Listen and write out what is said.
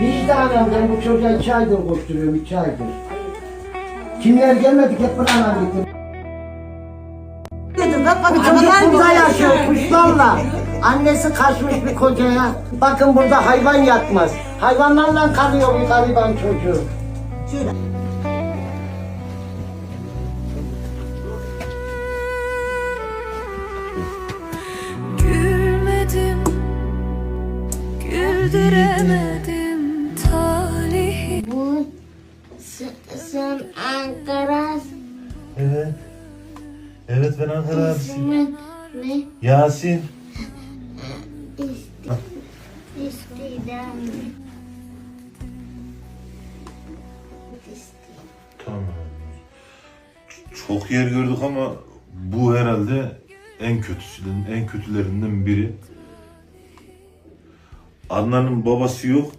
Vicdanen ben bu çocuğa iki aydır koşturuyorum, iki aydır. Kimler gelmedik hep bana gitti. Dedim bak bak Bu çocuk burada yaşıyor kuşlarla. Annesi kaçmış bir kocaya. Bakın burada hayvan yatmaz. Hayvanlarla kalıyor bu gariban çocuk. Şöyle. Gülmedim, güldüremedim sen Ankara Evet. Evet ben Ankara abisiyim. ismin ne? Yasin. İst- İstidam. Tamam. Çok yer gördük ama bu herhalde en kötüsünün, en kötülerinden biri. Adnan'ın babası yok.